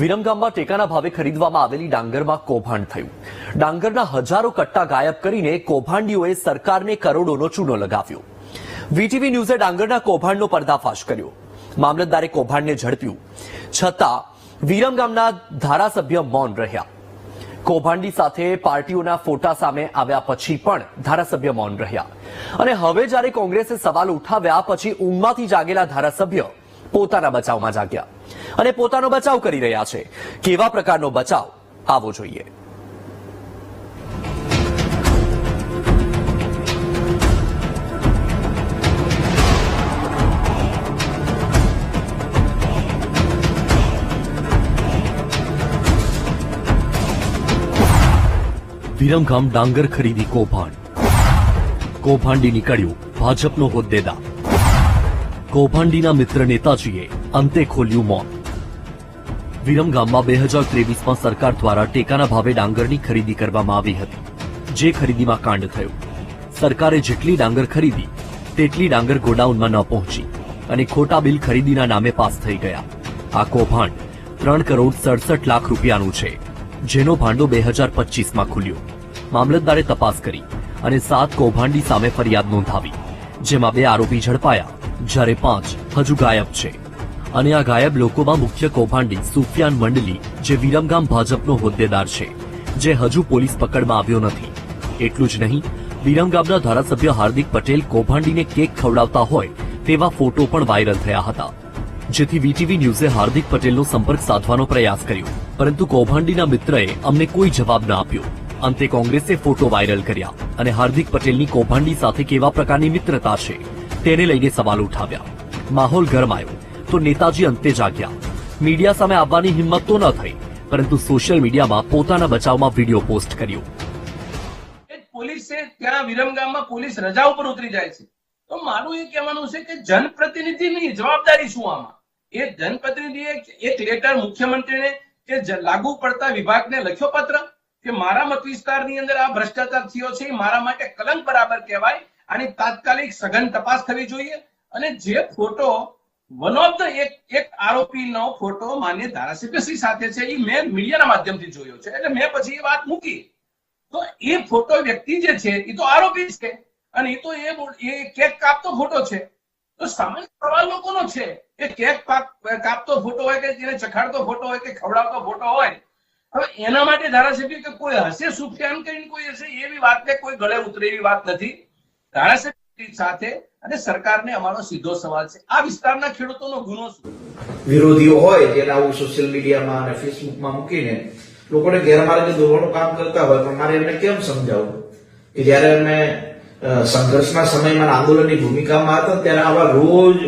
વિરમગામમાં ટેકાના ભાવે ખરીદવામાં આવેલી ડાંગરમાં કૌભાંડ થયું. ડાંગરના હજારો કટ્ટા ગાયબ કરીને કૌભાંડીઓએ સરકારને કરોડોનો ચૂનો લગાવ્યો. વીટીવી ન્યૂઝે ડાંગરના કૌભાંડનો પર્દાફાશ કર્યો. મામલતદારે કૌભાંડને ઝડપ્યું. છતાં, વિરમગામના ધારાસભ્ય મૌન રહ્યા. કૌભાંડી સાથે પાર્ટીઓના ફોટા સામે આવ્યા પછી પણ ધારાસભ્ય મૌન રહ્યા. અને હવે જ્યારે કોંગ્રેસે સવાલ ઉઠાવ્યા પછી ઊંઘમાંથી જાગેલા ધારાસભ્ય પોતાના બચાવમાં જાગ્યા અને પોતાનો બચાવ કરી રહ્યા છે. કેવા પ્રકારનો બચાવ? આવો જોઈએ. વિરમગામ ડાંગર ખરીદી કૌભાંડ. કૌભાંડી નીકળ્યું ભાજપનો હોદ્દેદાર. કૌભાંડીના મિત્ર નેતાજીએ અંતે ખોલ્યું મોત. વિરમગામમાં બે હજાર ત્રેવીસમાં સરકાર દ્વારા ટેકાના ભાવે ડાંગરની ખરીદી કરવામાં આવી હતી, જે ખરીદીમાં કાંડ થયું. સરકારે જેટલી ડાંગર ખરીદી, તેટલી ડાંગર ગોડાઉનમાં ન પહોંચી અને ખોટા બિલ ખરીદીના નામે પાસ થઈ ગયા. આ કૌભાંડ ત્રણ કરોડ સડસઠ લાખ રૂપિયાનું છે, જેનો ભાંડો બે હજાર પચીસમાં ખુલ્યો. મામલતદારે તપાસ કરી અને સાત કૌભાંડી સામે ફરિયાદ નોંધાવી, જેમાં બે આરોપી ઝડપાયા જ્યારે પાંચ હજુ ગાયબ છે. અને આ ગાયબ લોકોમાં મુખ્ય કૌભાંડી સુફિયાન મંડલી, જે વિરમગામ ભાજપનો હોદ્દેદાર છે, જે હજુ પોલીસ પકડમાં આવ્યો નથી. એટલું જ નહીં, વિરમગામના ધારાસભ્ય હાર્દિક પટેલ કૌભાંડીને કેક ખવડાવતા હોય તેવા ફોટો પણ વાયરલ થયા હતા. જેથી વીટીવી ન્યૂઝે હાર્દિક પટેલનો સંપર્ક સાધવાનો પ્રયાસ કર્યો. પરંતુ કૌભાંડીના મિત્રએ અમને કોઈ જવાબ ન આપ્યો. અંતે કોંગ્રેસે ફોટો વાયરલ કર્યા. અને હાર્દિક પટેલની કૌભાંડી સાથે કેવા પ્રકારની મિત્રતા છે? તેને લઈને સવાલ ઉઠાવ્યા. માહોલ ગરમાયો. તો નેતાજી અંતે જાગ્યા. મીડિયા સામે આવવાની હિંમત તો ન થઈ, પરંતુ સોશિયલ મીડિયામાં પોતાના બચાવમાં વીડિયો પોસ્ટ કર્યો. પોલીસ ત્યાં વિરમગામમાં પોલીસ રજા ઉપર ઉતરી જાય છે. તો મારું એ કહેવાનું છે કે જનપ્રતિનિધિની જવાબદારી શું આમાં? એ જનપ્રતિનિધિએ એક લેટર મુખ્યમંત્રીને કે લાગુ પડતા વિભાગને લખ્યો પત્ર કે મારા મત વિસ્તારની અંદર આ ભ્રષ્ટાચાર થયો છે મારા માટે કલંક બરાબર કહેવાય આની તાત્કાલિક સઘન તપાસ થવી જોઈએ અને જે ફોટો વન ઓફ ધ એક એક આરોપીનો ફોટો માન્ય ધારાસભ્યશ્રી સાથે છે એ મેં મીડિયાના માધ્યમથી જોયો છે. એટલે મેં પછી એ વાત મૂકી. તો એ ફોટો વ્યક્તિ જે છે એ તો આરોપી છે અને એ તો એ કેક કાપતો ફોટો છે. તો સામાન્ય સવાલ લોકોનો છે એ કેક કાપતો ફોટો હોય કે જેને ચખાડતો ફોટો હોય કે ખવડાવતો ફોટો હોય. હવે એના માટે ધારાસભ્ય કે કોઈ હશે સુખ્યાન કરીને કોઈ હશે? એવી વાતને કોઈ ગળે ઉતરે એવી વાત નથી. ધારાસભ્ય સાથે અને સરકારને અમારો સીધો સવાલ છે. આ વિસ્તારના ખેડૂતોનો ગુનો શું? વિરોધીઓ હોય જેને આવું સોશિયલ મીડિયામાં અને ફેસબુકમાં મૂકીને લોકોને ગેરમાર્ગે દોરવાનું કામ કરતા હોય, પણ મારે એમને કેમ સમજાવવું કે જ્યારે અમે સંઘર્ષના સમયમાં આંદોલનની ભૂમિકામાં હતા, ત્યારે આવા રોજ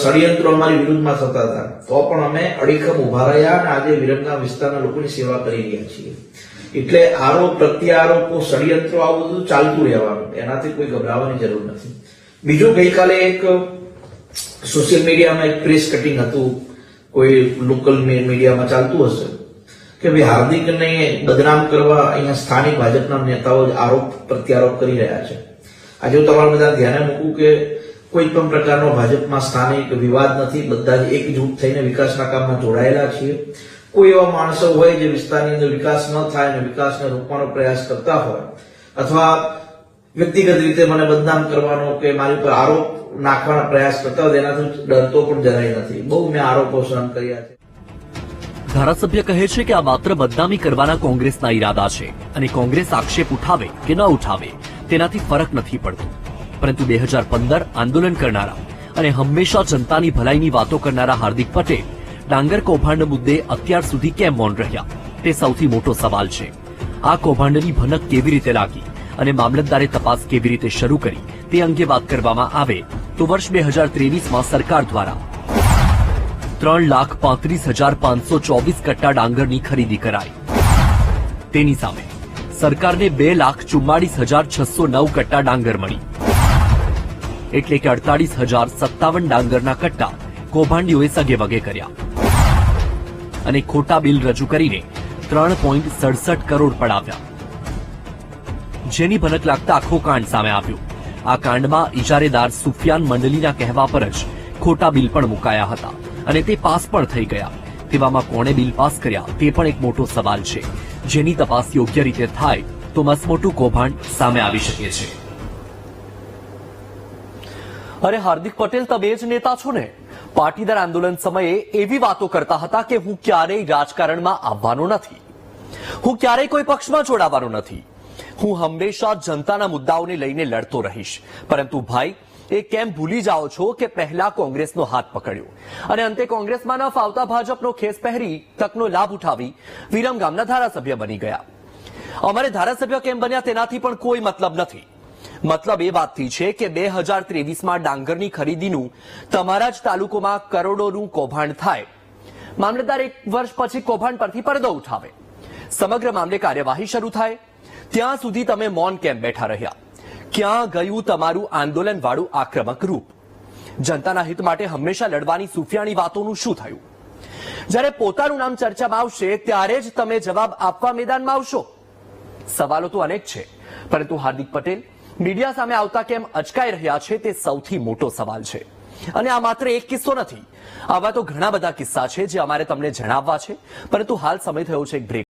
ષડયંત્રો અમારી વિરુદ્ધમાં થતા હતા. તો પણ અમે અડીખમ ઊભા રહ્યા અને આજે વિરમગામ વિસ્તારના લોકોની સેવા કરી રહ્યા છીએ. એટલે આરોપ પ્રત્યારોપો ષડયંત્રો આવું બધું ચાલતું રહેવાનું. એનાથી કોઈ ગભરાવાની જરૂર નથી. બીજું ગઈકાલે એક સોશિયલ મીડિયામાં એક પ્રેસ કટિંગ હતું. કોઈ લોકલ મીડિયામાં ચાલતું હશે. કે ભાઈ હાર્દિકને બદનામ કરવા અહીંયા સ્થાનિક ભાજપના નેતાઓ જ આરોપ પ્રત્યારોપ કરી રહ્યા છે. આજે હું તમારા બધા ધ્યાને મૂકું કે કોઈ પણ પ્રકારનો ભાજપમાં સ્થાનિક વિવાદ નથી, બધા જ એકજૂટ થઈને વિકાસના કામમાં જોડાયેલા છીએ. કોઈ એવા માણસો હોય જે વિસ્તારની અંદર વિકાસ ન થાય અને વિકાસને રોકવાનો પ્રયાસ કરતા હોય. અથવા વ્યક્તિગત રીતે મને બદનામ કરવાનો કે મારી પર આરોપ નાખવાનો પ્રયાસ કરતા હોય એનાથી ડરતો પણ જરાય નથી. બહુ મેં આરોપો સહન કર્યા છે. ધારાસભ્ય કહે છે કે આ માત્ર બદનામી કરવાના કોંગ્રેસના ઈરાદા છે અને કોંગ્રેસ આક્ષેપ ઉઠાવે કે ન ઉઠાવે, તેનાથી ફરક નથી પડતો. પરંતુ બે આંદોલન કરનારા અને હંમેશા જનતાની ભલાઈની વાતો કરનારા હાર્દિક પટેલ ડાંગર કૌભાંડ મુદ્દે અત્યાર સુધી કેમ મૌન રહ્યા? તે સૌથી મોટો સવાલ છે. આ કૌભાંડની ભનક કેવી રીતે લાગી અને મામલતદારે તપાસ કેવી રીતે શરૂ કરી તે અંગે વાત કરવામાં આવે તો વર્ષ બે હજાર ત્રેવીસમાં સરકાર દ્વારા ત્રણ લાખ પાંત્રીસ હજાર પાંચસો ચોવીસ કટ્ટા ડાંગરની ખરીદી કરાઈ. તેની સામે સરકારને બે લાખ ચુમ્માળીસ હજાર છસો નવ કટ્ટા ડાંગર મળી. એટલે કે અડતાલીસ હજાર સત્તાવન ડાંગરના કટ્ટા કૌભાંડીઓએ સગે વગે કર્યા. અને ખોટા બિલ રજૂ કરીને ત્રણ પોઈન્ટ સડસઠ કરોડ પડાવ્યા. જેની ભનક લાગતા આખો કાંડ સામે આવ્યો. આ કાંડમાં ઇજારેદાર સુફિયાન મંડલીના કહેવા પર જ ખોટા બિલ પણ મુકાયા હતા. અને તે પાસ પણ થઈ ગયા. તેવામાં કોણે બિલ પાસ કર્યા તે પણ એક મોટો સવાલ છે. જેની તપાસ યોગ્ય રીતે થાય તો મસમોટું કૌભાંડ સામે આવી શકે છે. અરે હાર્દિક પટેલ તમે જ નેતા છો ને. પાટીદાર આંદોલન સમયે એવી વાતો કરતા હતા કે હું ક્યારેય રાજકારણમાં આવવાનો નથી. હું ક્યારેય કોઈ પક્ષમાં જોડાવાનો નથી. હું હંમેશા જનતાના મુદ્દાઓને લઈને લડતો રહીશ. પરંતુ ભાઈ, એ કેમ ભૂલી જાઓ છો કે પહેલા કોંગ્રેસનો હાથ પકડ્યો? અને અંતે કોંગ્રેસમાં ન ફાવતા ભાજપનો ખેસ પહેરી તકનો લાભ ઉઠાવી વિરમ ગામના ધારાસભ્ય બની ગયા. અમારે ધારાસભ્ય કેમ બન્યા તેનાથી પણ કોઈ મતલબ નથી. મતલબ એ વાતથી છે કે બે હજાર ત્રેવીસમાં ડાંગરની ખરીદીનું તમારા જ તાલુકોમાં કરોડોનું કૌભાંડ થાય. મામલતદાર એક વર્ષ પછી કૌભાંડ પરથી પડદો ઉઠાવે. સમગ્ર મામલે કાર્યવાહી શરૂ થાય. ત્યાં સુધી તમે મૌન કેમ બેઠા રહ્યા? ક્યાં ગયું તમારું આંદોલન વાળું આક્રમક રૂપ? જનતાના હિત માટે હંમેશા લડવાની સુફિયાણી વાતોનું શું થયું? જ્યારે પોતાનું નામ ચર્ચામાં આવશે, ત્યારે જ તમે જવાબ આપવા મેદાનમાં આવશો. સવાલો તો અનેક છે. પરંતુ હાર્દિક પટેલ મીડિયા સામે આવતા કેમ અચકાઈ રહ્યા છે તે સૌથી મોટો સવાલ છે. અને આ માત્ર એક કિસ્સો નથી. આવા તો ઘણા બધા કિસ્સા છે જે અમારે તમને જણાવવા છે. પરંતુ હાલ સમય થયો છે એક બ્રેક